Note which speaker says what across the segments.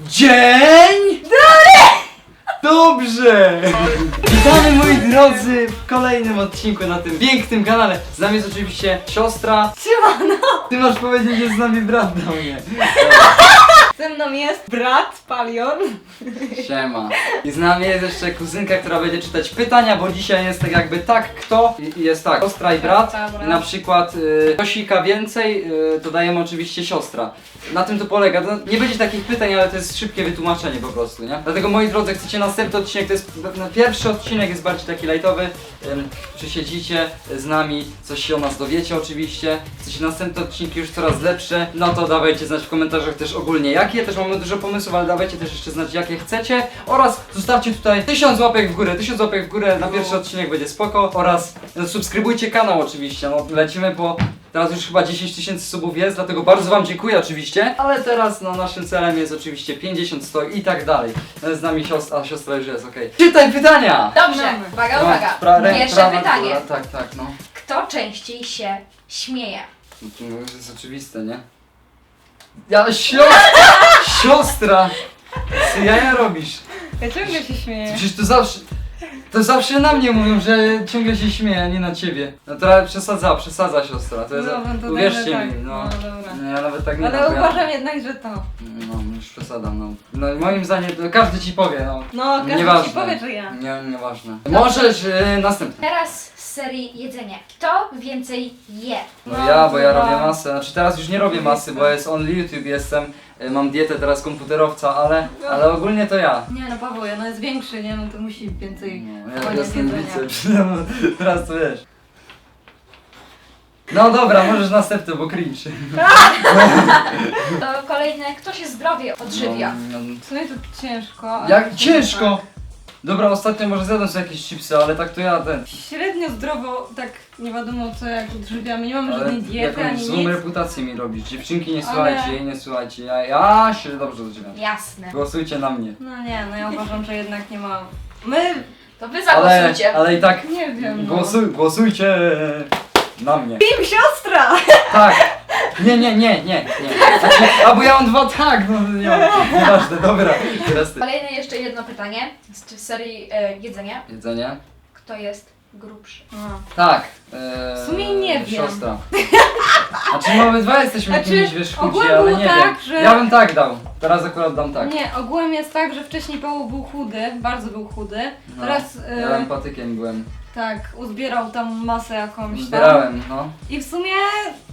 Speaker 1: Dzień! Dobrze! Witamy moi drodzy w kolejnym odcinku na tym pięknym kanale. Z nami jest oczywiście siostra.
Speaker 2: Siemano!
Speaker 1: Ty masz powiedzieć, że z nami brat do mnie.
Speaker 2: Ze mną jest brat Palion.
Speaker 1: Siema. I z nami jest jeszcze kuzynka, która będzie czytać pytania, bo dzisiaj jest tak jakby tak kto i i jest tak, siostra i brat. I na przykład y, Tosika więcej, y, to dajemy oczywiście siostra. Na tym to polega. To nie będzie takich pytań, ale to jest szybkie wytłumaczenie po prostu, nie? Dlatego moi drodzy, chcecie następny odcinek, to jest no, pierwszy odcinek jest bardziej taki lightowy. Ym, Przysiedzicie z nami, coś się o nas dowiecie oczywiście. Chcecie następne odcinki już coraz lepsze, no to dawajcie znać w komentarzach też ogólnie jakie. Też mamy dużo pomysłów, ale dawajcie też jeszcze znać jakie chcecie. Oraz zostawcie tutaj tysiąc łapek w górę, tysiąc łapek w górę na pierwszy odcinek będzie spoko. Oraz no, subskrybujcie kanał oczywiście, no lecimy po Teraz już chyba 10 tysięcy subów jest, dlatego bardzo wam dziękuję oczywiście. Ale teraz no, naszym celem jest oczywiście 50, 100 i tak dalej. No, Z nami siostra, a siostra już jest, okej. Czytaj pytania!
Speaker 3: Dobrze, uwaga,
Speaker 1: No,
Speaker 3: uwaga.
Speaker 1: pra- rę-
Speaker 3: Pierwsze
Speaker 1: prawa
Speaker 3: pytanie.
Speaker 1: góra, Tak, tak, no.
Speaker 3: Kto częściej się śmieje?
Speaker 1: No to już jest oczywiste, nie? Ja, sio siostra! Co jaja robisz?
Speaker 2: Ja ciągle się śmieję.
Speaker 1: Przecież to zawsze... To zawsze na mnie mówią, że ciągle się śmieję, a nie na ciebie. No trochę przesadza, przesadza siostra. To jest,
Speaker 2: No, no to
Speaker 1: uwierzcie
Speaker 2: tak,
Speaker 1: mi,
Speaker 2: tak.
Speaker 1: no.
Speaker 2: No, dobra.
Speaker 1: Nie, ja nawet tak nie
Speaker 2: Ale
Speaker 1: ja-
Speaker 2: uważam jednak, że to.
Speaker 1: No, już przesadzam, no. No moim zdaniem to każdy ci powie, no.
Speaker 2: No, każdy
Speaker 1: Nieważne.
Speaker 2: ci powie, że ja.
Speaker 1: Nie, nieważne. Możesz y, następny.
Speaker 3: Teraz serii jedzenie. Kto więcej je?
Speaker 1: No
Speaker 2: No,
Speaker 1: ja, bo ja robię masę. Znaczy teraz już nie robię masy, bo jest only YouTube jestem. y, Mam dietę teraz komputerowca, ale, ale ogólnie to ja.
Speaker 2: Nie no Paweł, no jest większy, nie? No to musi więcej
Speaker 1: No, ja
Speaker 2: koniec
Speaker 1: jestem
Speaker 2: jedzenia.
Speaker 1: No, teraz to wiesz. No dobra, możesz następny, bo cringe.
Speaker 3: To kolejne, kto się zdrowie odżywia?
Speaker 1: No, no,
Speaker 2: W sumie to ciężko. ale
Speaker 1: jak ciężko! Dobra, ostatnio może zjadłem sobie jakieś chipsy, ale tak to ja ten.
Speaker 2: Średnio zdrowo, tak nie wiadomo co jak odżywiamy. Nie mamy
Speaker 1: Ale
Speaker 2: żadnej diety
Speaker 1: jaką
Speaker 2: ani
Speaker 1: złą
Speaker 2: nic.
Speaker 1: reputację mi robisz. Dziewczynki nie
Speaker 2: Ale-
Speaker 1: słuchajcie jej, nie słuchajcie. Ja, ja się dobrze odżywiam.
Speaker 3: Jasne.
Speaker 1: Głosujcie na mnie.
Speaker 2: No nie, no ja uważam, że jednak nie ma. My
Speaker 3: To wy
Speaker 1: Ale,
Speaker 3: zagłosujcie.
Speaker 1: ale i tak
Speaker 2: nie wiem. No.
Speaker 1: głosuj, głosujcie na mnie.
Speaker 2: Team siostra!
Speaker 1: Tak! Nie, nie, nie, nie, nie. Znaczy, a bo ja mam dwa tak, no nie mam. Nieważne, dobra. Teraz ty.
Speaker 3: Kolejne jeszcze jedno pytanie z serii e, jedzenie.
Speaker 1: Jedzenie?
Speaker 3: Kto jest grubszy?
Speaker 2: No.
Speaker 1: Tak. E,
Speaker 2: W sumie nie wiem.
Speaker 1: Siostra. Znaczy my obydwa jesteśmy
Speaker 2: Znaczy,
Speaker 1: jakimiś wiesz chudzi, ale
Speaker 2: było
Speaker 1: nie
Speaker 2: tak,
Speaker 1: wiem.
Speaker 2: że-
Speaker 1: Ja bym tak dał. Teraz akurat dam tak.
Speaker 2: Nie, ogółem jest tak, że wcześniej Paweł był chudy, bardzo był chudy.
Speaker 1: No,
Speaker 2: Teraz
Speaker 1: Ja
Speaker 2: e,
Speaker 1: empatykiem byłem.
Speaker 2: Tak, uzbierał tam masę jakąś tam.
Speaker 1: Zbierałem, no.
Speaker 2: I w sumie,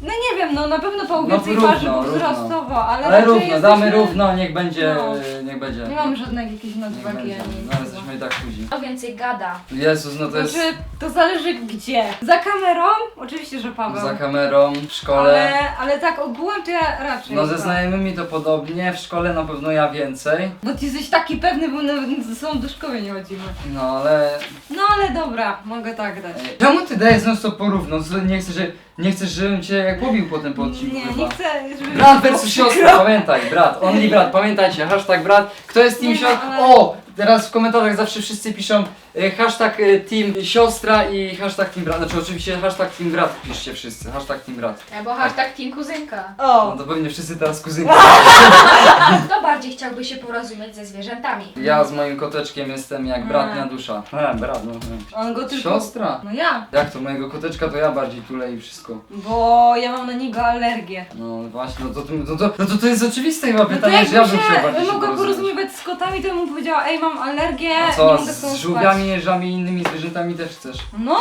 Speaker 2: no nie wiem, no na pewno Paweł
Speaker 1: No,
Speaker 2: więcej
Speaker 1: równo, równo.
Speaker 2: wzrostowo, ale,
Speaker 1: Ale
Speaker 2: raczej
Speaker 1: równo,
Speaker 2: jesteśmy...
Speaker 1: damy równo, niech będzie,
Speaker 2: No.
Speaker 1: niech będzie.
Speaker 2: Nie mamy żadnej jakiejś
Speaker 1: Niech
Speaker 2: nadwagi
Speaker 1: będzie.
Speaker 2: ani
Speaker 1: No jesteśmy i tak chudzi.
Speaker 3: Kto więcej gada?
Speaker 1: Jezus, no to jest
Speaker 2: Znaczy, to zależy gdzie. Za kamerą? Oczywiście, że Paweł.
Speaker 1: za kamerą, w szkole.
Speaker 2: Ale, ale tak ogółem to ja raczej.
Speaker 1: No ze znajomymi to podobnie, w szkole na pewno ja więcej.
Speaker 2: Bo ty jesteś taki pewny, bo nawet ze sobą do szkoły nie chodzimy.
Speaker 1: No ale...
Speaker 2: No ale dobra, mogę tak dać.
Speaker 1: Czemu ty dajesz non stop porówno? Co, Nie chcesz, że, nie chcesz, żebym cię jak pobił potem po odcinku
Speaker 2: Nie,
Speaker 1: chyba.
Speaker 2: nie chcę, żeby...
Speaker 1: Brat versus siostra, pamiętaj, brat, only brat, pamiętajcie, hashtag brat, kto jest team
Speaker 2: Nie, no,
Speaker 1: siostra?
Speaker 2: ale-
Speaker 1: O! Teraz w komentarzach zawsze wszyscy piszą hashtag e, team siostra i hashtag team brat, znaczy oczywiście hashtag team brat piszcie wszyscy, hashtag team brat.
Speaker 3: Albo hashtag team kuzynka.
Speaker 1: No
Speaker 2: O!
Speaker 1: to pewnie wszyscy teraz kuzynki.
Speaker 3: Kto bardziej chciałby się porozumieć ze zwierzętami?
Speaker 1: Ja z moim koteczkiem jestem jak bratnia
Speaker 2: Mm.
Speaker 1: dusza. E, brat, no. e.
Speaker 2: On go tylko...
Speaker 1: Siostra?
Speaker 2: No ja,
Speaker 1: Jak to, mojego koteczka to ja bardziej tulę i wszystko.
Speaker 2: bo ja mam na niego alergię.
Speaker 1: No właśnie, no to, no to, no to, to jest oczywiste chyba
Speaker 2: No to
Speaker 1: pytanie, że ja
Speaker 2: jakby
Speaker 1: bym chciał
Speaker 2: się
Speaker 1: bardziej się
Speaker 2: mogła porozumiewać z kotami, to bym powiedziała, ej mam alergię,
Speaker 1: A
Speaker 2: nie
Speaker 1: co,
Speaker 2: mogę z
Speaker 1: z
Speaker 2: tobą
Speaker 1: żółwiami,
Speaker 2: spać.
Speaker 1: jeżami i innymi zwierzętami też chcesz?
Speaker 2: No,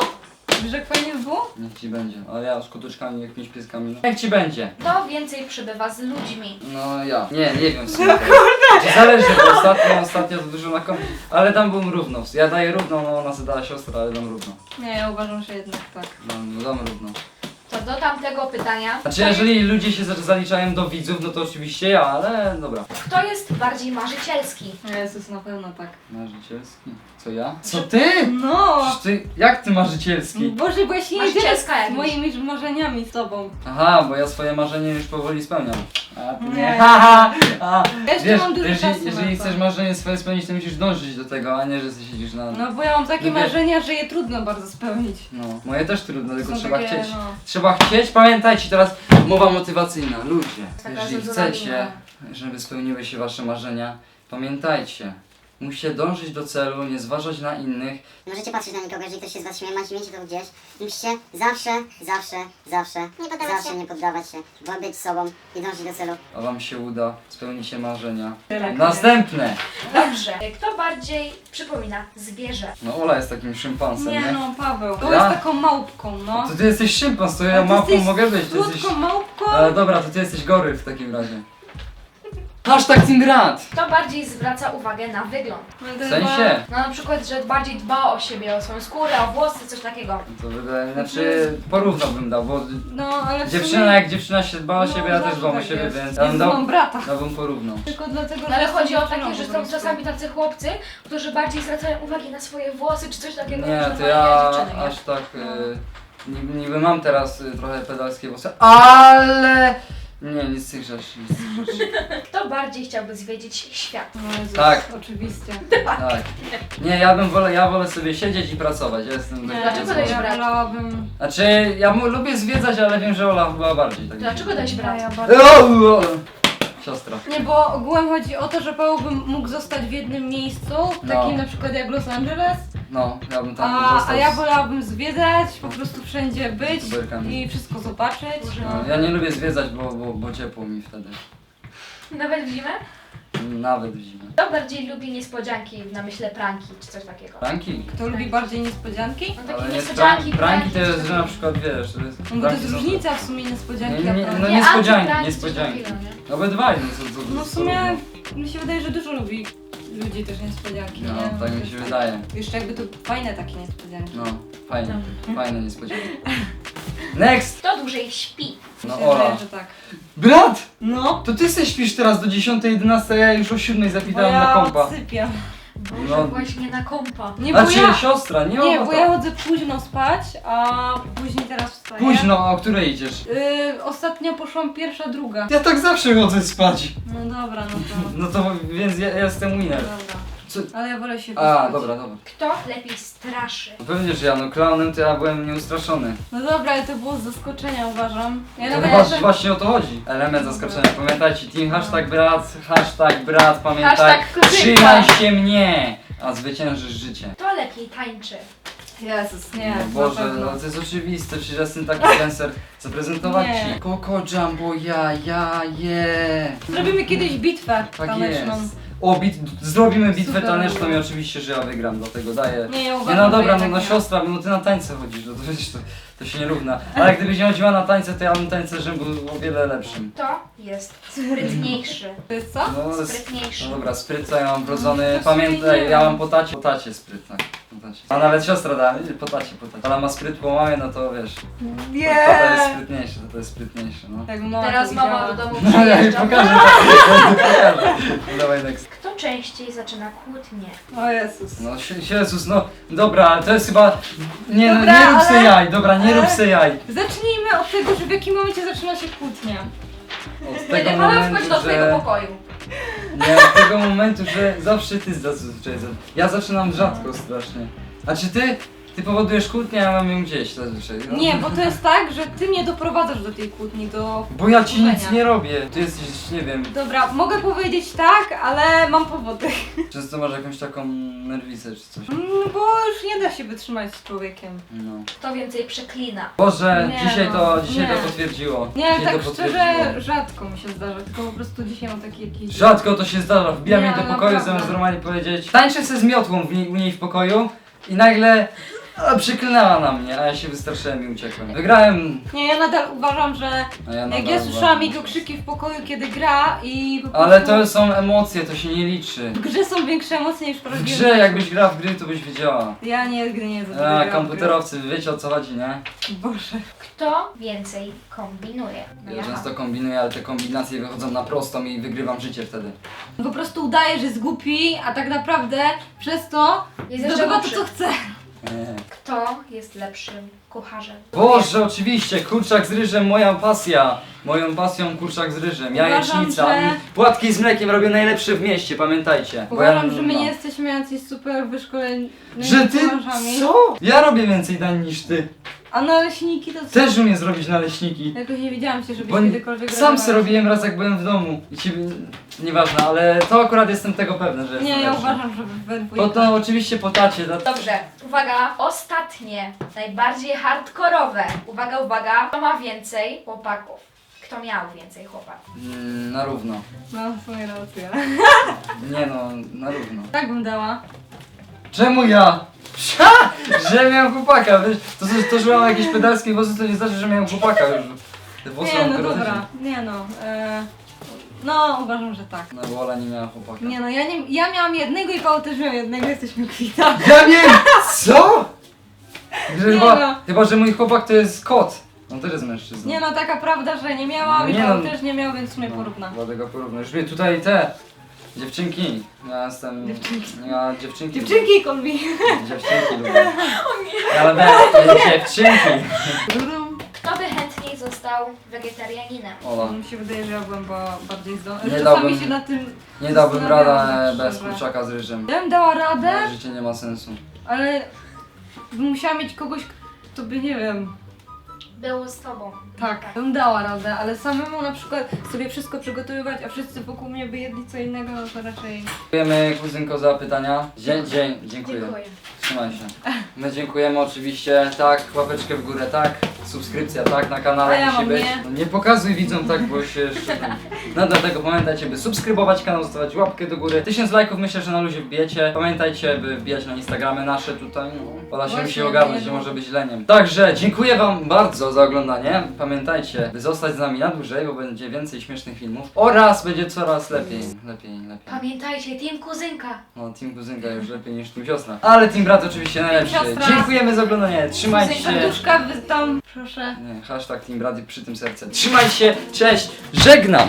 Speaker 2: wiesz jak fajnie by było?
Speaker 1: Niech ci będzie, ale ja z koteczkami, jakimiś pieskami, no. Niech ci będzie.
Speaker 3: Kto więcej przybywa z ludźmi?
Speaker 1: No ja. Nie, nie wiem w sumie. No Zależy, bo ostatnio, ostatnio to dużo na kom... Ale tam byłem równo. Ja daję równo, no ona sobie dała siostra, ale dam równo.
Speaker 2: Nie, ja uważam, że jednak tak.
Speaker 1: Dam, no, dam równo.
Speaker 3: Do tamtego pytania.
Speaker 1: Znaczy, jeżeli ludzie się za- zaliczają do widzów, no to oczywiście ja, ale dobra.
Speaker 3: Kto jest bardziej marzycielski?
Speaker 2: Jezus, na pewno tak.
Speaker 1: Marzycielski? Co ja? Co ty?
Speaker 2: No!
Speaker 1: Przecież ty, jak ty marzycielski?
Speaker 2: Boże, bo ja się nie dzielę
Speaker 3: Marzycielska
Speaker 2: z moimi marzeniami z tobą.
Speaker 1: Aha, bo ja swoje marzenie już powoli spełniam. A ty nie.
Speaker 2: Nie.
Speaker 1: Haha! A,
Speaker 2: jeszcze
Speaker 1: wiesz,
Speaker 2: mam dużo
Speaker 1: jeżeli,
Speaker 2: czasu
Speaker 1: jeżeli
Speaker 2: to.
Speaker 1: chcesz marzenie swoje spełnić, to musisz dążyć do tego, a nie, że ty siedzisz na...
Speaker 2: No bo ja mam takie
Speaker 1: No wiesz-
Speaker 2: marzenia, że je trudno bardzo spełnić.
Speaker 1: No, moje też trudno, tylko trzeba
Speaker 2: takie,
Speaker 1: chcieć.
Speaker 2: no.
Speaker 1: Trzeba chcieć, pamiętajcie teraz mowa motywacyjna, ludzie.
Speaker 3: Taka
Speaker 1: Jeżeli chcecie, żeby spełniły się wasze marzenia, pamiętajcie, musicie dążyć do celu, nie zważać na innych.
Speaker 4: Nie możecie patrzeć na nikogo, jeżeli ktoś się z was śmieje, macie mieć to gdzieś. I musicie zawsze, zawsze, zawsze,
Speaker 5: Nie poddawać
Speaker 4: zawsze
Speaker 5: się.
Speaker 4: nie poddawać się, bo być sobą i dążyć do celu.
Speaker 1: A wam się uda, spełnicie marzenia.
Speaker 2: Tyle.
Speaker 1: Następne!
Speaker 3: Dobrze. Kto bardziej przypomina zwierzę?
Speaker 1: No Ola jest takim szympansem, nie?
Speaker 2: Nie no, Paweł. To
Speaker 1: Ja?
Speaker 2: jest taką małpką, no.
Speaker 1: To ty jesteś szympans, to ja
Speaker 2: Ale ty
Speaker 1: małpą
Speaker 2: jesteś
Speaker 1: mogę być. Ty
Speaker 2: Słodką
Speaker 1: jesteś...
Speaker 2: małpką.
Speaker 1: Ale dobra, to ty jesteś gory w takim razie. Hashtag Team Grant!
Speaker 3: Kto bardziej zwraca uwagę na wygląd?
Speaker 2: No
Speaker 1: W sensie?
Speaker 3: No na przykład, że bardziej dba o siebie, o swoją skórę, o włosy, coś takiego.
Speaker 1: To wydaje, znaczy porównałbym dał, bo
Speaker 2: No, ale w
Speaker 1: dziewczyna
Speaker 2: sumie...
Speaker 1: jak dziewczyna się dba o
Speaker 2: No,
Speaker 1: siebie, ja też
Speaker 2: zawsze
Speaker 1: dbam o
Speaker 2: tak
Speaker 1: siebie,
Speaker 2: jest.
Speaker 1: więc ja bym
Speaker 2: Jezu,
Speaker 1: dał,
Speaker 2: mam brata.
Speaker 1: ja bym porównał.
Speaker 2: Tylko dlatego,
Speaker 3: No ale
Speaker 2: jestem
Speaker 3: chodzi o takie, że są czasami tacy chłopcy, którzy bardziej zwracają uwagę na swoje włosy, czy coś takiego,
Speaker 1: Nie, to ja
Speaker 3: dziewczyny, nie?
Speaker 1: aż tak, y, niby, niby mam teraz y, trochę pedalskie włosy, ale nie, nic z tych rzeczy. Nic z tych rzeczy.
Speaker 3: Kto bardziej chciałby zwiedzić świat?
Speaker 2: No Jezus,
Speaker 1: Tak.
Speaker 2: Oczywiście.
Speaker 1: Tak. Nie, ja bym wolę, ja wolę sobie siedzieć i pracować. Ja jestem
Speaker 2: Nie,
Speaker 1: taki
Speaker 3: Dlaczego
Speaker 1: dziecko.
Speaker 3: dałeś
Speaker 2: ja wolałabym...
Speaker 1: Znaczy, ja mu, lubię zwiedzać, ale wiem, że Ola chyba bardziej. Tak
Speaker 3: Dlaczego dałeś
Speaker 2: Ja,
Speaker 3: brać?
Speaker 2: ja bardzo...
Speaker 1: O, o, Siostra.
Speaker 2: Nie, bo ogółem chodzi o to, że Paweł bym mógł zostać w jednym miejscu,
Speaker 1: No.
Speaker 2: takim na przykład jak Los Angeles,
Speaker 1: No, ja bym tam
Speaker 2: a,
Speaker 1: został
Speaker 2: a ja
Speaker 1: z-
Speaker 2: wolałabym zwiedzać, po prostu wszędzie być i wszystko zobaczyć.
Speaker 1: no, Ja nie lubię zwiedzać, bo, bo, bo ciepło mi wtedy.
Speaker 3: Nawet w zimę?
Speaker 1: Nawet w zimę.
Speaker 3: Kto bardziej lubi niespodzianki, na myślę pranki, czy coś takiego?
Speaker 1: Pranki?
Speaker 2: Kto lubi bardziej niespodzianki?
Speaker 3: No takie
Speaker 1: Ale nie
Speaker 3: niespodzianki,
Speaker 1: pranki, pranki to jest, że
Speaker 3: takiego.
Speaker 1: na przykład wiesz, to jest,
Speaker 2: No bo to
Speaker 1: pranki
Speaker 2: jest
Speaker 1: są-
Speaker 2: różnica w sumie niespodzianki,
Speaker 1: Nie, nie,
Speaker 2: a
Speaker 1: no
Speaker 2: pranki.
Speaker 1: nie- niespodzianki,
Speaker 3: antypranki,
Speaker 1: niespodzianki.
Speaker 3: takiego, nie?
Speaker 1: Obydwaj, no co, co, co
Speaker 2: No w sumie mi się wydaje, że dużo lubi ludzi też niespodzianki,
Speaker 1: No,
Speaker 2: nie?
Speaker 1: tak mi się wydaje.
Speaker 2: Jeszcze jakby to fajne takie niespodzianki.
Speaker 1: No, fajne, fajne niespodzianki. Next!
Speaker 3: Kto dłużej śpi?
Speaker 1: No
Speaker 2: Mi się wydaje,
Speaker 1: Ola.
Speaker 2: że tak.
Speaker 1: Brat!
Speaker 2: No,
Speaker 1: To ty se śpisz teraz do 10, 11, ja już o 7
Speaker 2: bo
Speaker 1: zapitałem
Speaker 2: ja
Speaker 1: na kompa.
Speaker 2: odsypiam.
Speaker 3: Boże,
Speaker 1: No.
Speaker 3: właśnie na kompa.
Speaker 2: Nie, bo
Speaker 1: Znaczy
Speaker 2: ja...
Speaker 1: siostra, nie
Speaker 2: Nie, bo ja chodzę późno spać, a później teraz wstaję.
Speaker 1: Późno, o której idziesz?
Speaker 2: Yy, ostatnio poszłam pierwsza, druga.
Speaker 1: Ja tak zawsze chodzę spać.
Speaker 2: No dobra, no to...
Speaker 1: No to więc ja, ja jestem winner.
Speaker 2: Dobra.
Speaker 1: Co?
Speaker 2: Ale ja wolę się
Speaker 1: A,
Speaker 2: wyspać.
Speaker 1: dobra, dobra.
Speaker 3: Kto lepiej straszy?
Speaker 1: No pewnie, że ja, no klaunem to ja byłem nieustraszony.
Speaker 2: No dobra, ale to było z zaskoczenia uważam. Ja
Speaker 1: To
Speaker 2: nawet
Speaker 1: chyba właśnie o to chodzi. Element zaskoczenia. Pamiętajcie, team hashtag brat, hashtag brat, pamiętaj.
Speaker 3: Hashtag kuzynka.
Speaker 1: Trzymaj się mnie, a zwyciężysz życie.
Speaker 3: Kto lepiej tańczy?
Speaker 2: Jezus, nie,
Speaker 1: no
Speaker 2: na
Speaker 1: Boże,
Speaker 2: pewno.
Speaker 1: no to jest oczywiste, przecież ja jestem taki dancer. Zaprezentować
Speaker 2: Nie.
Speaker 1: ci. Coco Jumbo, ja, ja, je.
Speaker 2: Zrobimy kiedyś bitwę
Speaker 1: Tak
Speaker 2: taneczną.
Speaker 1: jest. O, bit, zrobimy bitwę
Speaker 2: Super.
Speaker 1: taneczną i oczywiście, że ja wygram, dlatego daję.
Speaker 2: Nie, ja
Speaker 1: Nie
Speaker 2: uważam,
Speaker 1: no
Speaker 2: że
Speaker 1: dobra, no,
Speaker 2: jednak
Speaker 1: no
Speaker 2: nie.
Speaker 1: siostra, no ty na tańce chodzisz, no to przecież to, to się nie równa. Ale gdybyś nie chodziła na tańce, to ja bym tańcerzem był o wiele lepszym.
Speaker 3: Kto jest sprytniejszy?
Speaker 2: To jest co?
Speaker 1: No, s-
Speaker 3: Sprytniejszy.
Speaker 1: no dobra, spryt co ja mam wrodzony,
Speaker 2: No, to
Speaker 1: pamiętaj,
Speaker 2: nie
Speaker 1: ja mam po tacie, po tacie spryt, tak. A nawet siostra da, po tacie, po tacie. Ona ma spryt po mamie, no to wiesz,
Speaker 2: Nie!
Speaker 1: tata jest sprytniejszy, tata jest sprytniejszy, no.
Speaker 2: Tak, mama
Speaker 3: Teraz
Speaker 2: to
Speaker 3: mama do domu
Speaker 1: No ja jej
Speaker 3: przyjeżdża.
Speaker 1: pokażę, tak, pokażę. No Dawaj next.
Speaker 3: Kto częściej zaczyna kłótnię?
Speaker 2: O Jezus.
Speaker 1: No Jezus, no dobra, to jest chyba, nie, no,
Speaker 2: Dobra,
Speaker 1: nie rób se
Speaker 2: ale-
Speaker 1: jaj, dobra, nie rób
Speaker 2: ale-
Speaker 1: se jaj.
Speaker 2: Zacznijmy od tego, że w jakim momencie zaczyna się kłótnia.
Speaker 1: Od
Speaker 3: Kiedy Paweł wchodzi do twojego
Speaker 1: że...
Speaker 3: pokoju.
Speaker 1: Nie, od tego momentu, że zawsze ty zazwyczaj. za- Ja zaczynam rzadko strasznie. A czy ty? Ty powodujesz kłótnię, a mam ją gdzieś zazwyczaj. No.
Speaker 2: Nie, bo to jest tak, że ty mnie doprowadzasz do tej kłótni, do...
Speaker 1: Bo ja ci nic nie robię. Ty jesteś, nie wiem,
Speaker 2: Dobra, mogę powiedzieć tak, ale mam powody.
Speaker 1: często masz jakąś taką nerwicę czy coś.
Speaker 2: Mm, bo już nie da się wytrzymać z człowiekiem.
Speaker 1: No.
Speaker 3: Kto więcej przeklina?
Speaker 1: Boże,
Speaker 2: Nie
Speaker 1: dzisiaj
Speaker 2: no,
Speaker 1: to, dzisiaj
Speaker 2: nie.
Speaker 1: to potwierdziło.
Speaker 2: Nie,
Speaker 1: dzisiaj
Speaker 2: tak
Speaker 1: to
Speaker 2: szczerze, rzadko mi się zdarza, tylko po prostu dzisiaj mam taki jakiś...
Speaker 1: Rzadko to się zdarza. Wbijam
Speaker 2: Nie,
Speaker 1: jej do pokoju,
Speaker 2: naprawdę.
Speaker 1: zamiast normalnie powiedzieć Tańczę se z miotłą w niej, u niej w pokoju i nagle a, przyklinęła na mnie, a ja się wystraszyłem i uciekłem. Wygrałem.
Speaker 2: Nie, ja nadal uważam, że
Speaker 1: A ja
Speaker 2: jak
Speaker 1: nadal
Speaker 2: ja słyszałam jego
Speaker 1: że-
Speaker 2: krzyki w pokoju, kiedy gra i po prostu...
Speaker 1: Ale to są emocje, to się nie liczy.
Speaker 2: W grze są większe emocje niż w
Speaker 1: W
Speaker 2: prawdziwym
Speaker 1: grze,
Speaker 2: życiu.
Speaker 1: jakbyś grała w gry, to byś wiedziała.
Speaker 2: Ja nigdy nie za
Speaker 1: A,
Speaker 2: grałam w
Speaker 1: komputerowcy, wiecie o co chodzi, nie?
Speaker 2: gry. Boże.
Speaker 3: Kto więcej kombinuje? No
Speaker 1: Ja
Speaker 3: ja.
Speaker 1: często kombinuję, ale te kombinacje wychodzą na prostą i wygrywam życie wtedy.
Speaker 2: Po prostu udaje, że jest głupi, a tak naprawdę przez to
Speaker 3: Jest jeszcze
Speaker 2: zdobywa to,
Speaker 3: głupszy.
Speaker 2: co chce.
Speaker 3: Kto jest lepszym kucharzem?
Speaker 1: Boże, oczywiście, kurczak z ryżem, moja pasja. Moją pasją kurczak z ryżem, jajecznica,
Speaker 2: że-
Speaker 1: mm, płatki z mlekiem robię najlepsze w mieście, pamiętajcie. Bo
Speaker 2: Uważam,
Speaker 1: ja-
Speaker 2: że my
Speaker 1: no.
Speaker 2: nie jesteśmy jacyś super wyszkoleni
Speaker 1: Że ty,
Speaker 2: kucharzami.
Speaker 1: co? Ja robię więcej dań niż ty.
Speaker 2: A naleśniki to co?
Speaker 1: Też umiem zrobić naleśniki.
Speaker 2: Jakoś nie wiedziałam się, żebyś
Speaker 1: Bo
Speaker 2: kiedykolwiek
Speaker 1: sam
Speaker 2: robiła
Speaker 1: se robiłem raz jak byłem w domu i ci... Nieważne, ale to akurat jestem tego pewny, że
Speaker 2: Nie, ja
Speaker 1: lepszy.
Speaker 2: uważam, że we dwójkę.
Speaker 1: To oczywiście po tacie, to...
Speaker 3: Dobrze, uwaga, ostatnie, najbardziej hardkorowe. Uwaga, uwaga, kto ma więcej chłopaków? Kto miał więcej chłopaków?
Speaker 1: Mm, na równo.
Speaker 2: No, w sumie rację.
Speaker 1: Nie no, na równo.
Speaker 2: Tak bym dała.
Speaker 1: Czemu ja? Psia! Że miałem chłopaka, wiesz, to, to, to że mam jakieś pedalskie włosy, to nie znaczy, że miałem chłopaka już. Te włosy
Speaker 2: Nie,
Speaker 1: mam
Speaker 2: no dobra. Nie no. E... No, uważam, że tak.
Speaker 1: No, Wola nie miała chłopaka.
Speaker 2: Nie no, ja, nie, ja miałam jednego i Paweł też miał jednego, jesteśmy kwita.
Speaker 1: Ja wiem! Co? Że
Speaker 2: Nie
Speaker 1: chyba,
Speaker 2: no.
Speaker 1: chyba, że mój chłopak to jest kot. On też jest mężczyzną.
Speaker 2: Nie no, taka prawda, że nie miałam i
Speaker 1: Nie
Speaker 2: Paweł
Speaker 1: no.
Speaker 2: też nie miał, więc w sumie
Speaker 1: No,
Speaker 2: porówna.
Speaker 1: Dlatego porównaj. Już mnie tutaj te dziewczynki. Ja jestem.
Speaker 2: Dziewczynki.
Speaker 1: Ja dziewczynki.
Speaker 2: Dziewczynki kolbi.
Speaker 1: Dziewczynki lubię. Ja lubię dziewczynki.
Speaker 3: Kto by chętniej został wegetarianinem?
Speaker 1: Ola.
Speaker 2: Mi się wydaje, że ja byłam ba- bardziej zdolna.
Speaker 1: Nie
Speaker 2: Czasami
Speaker 1: dałbym-
Speaker 2: się na tym
Speaker 1: Nie dałbym
Speaker 2: zastanawiałam,
Speaker 1: rada
Speaker 2: tak
Speaker 1: bez
Speaker 2: szczerze.
Speaker 1: kurczaka z ryżem.
Speaker 2: Ja bym dała radę,
Speaker 1: Moje życie nie ma sensu.
Speaker 2: ale bym musiała mieć kogoś, kto by, nie wiem,
Speaker 3: Było z tobą.
Speaker 2: tak, bym dała radę, ale samemu na przykład sobie wszystko przygotowywać, a wszyscy wokół mnie by jedli co innego, no to raczej...
Speaker 1: Dziękujemy kuzynko za pytania. Dzień, dzień, dziękuję.
Speaker 3: Dziękuję.
Speaker 1: Trzymaj się. My dziękujemy oczywiście, tak, łapeczkę w górę, tak, subskrypcja, tak, na
Speaker 2: A
Speaker 1: kanale
Speaker 2: ja
Speaker 1: musi
Speaker 2: mam
Speaker 1: być.
Speaker 2: nie.
Speaker 1: No nie pokazuj widzom tak, bo się jeszcze... No dlatego pamiętajcie, by subskrybować kanał, zostawiać łapkę do góry. Tysiąc lajków myślę, że na luzie wbijecie. Pamiętajcie, by wbijać na Instagramy nasze tutaj. No, Ola się
Speaker 2: Właśnie,
Speaker 1: musi ogarnąć,
Speaker 2: nie
Speaker 1: nie
Speaker 2: no.
Speaker 1: może być leniem. Także dziękuję wam bardzo za oglądanie. Pamiętajcie, by zostać z nami na dłużej, bo będzie więcej śmiesznych filmów. Oraz będzie coraz lepiej, lepiej, lepiej.
Speaker 3: Pamiętajcie, team kuzynka.
Speaker 1: No, Team Kuzynka już lepiej niż Team Siostra. Ale Team Brat oczywiście najlepszy.
Speaker 2: Siostra.
Speaker 1: Dziękujemy za oglądanie. Trzymajcie się.
Speaker 2: Serduszka wy tam, proszę.
Speaker 1: Nie, hashtag Team Brat i przy tym serce. Trzymajcie się. Cześć. Żegnam.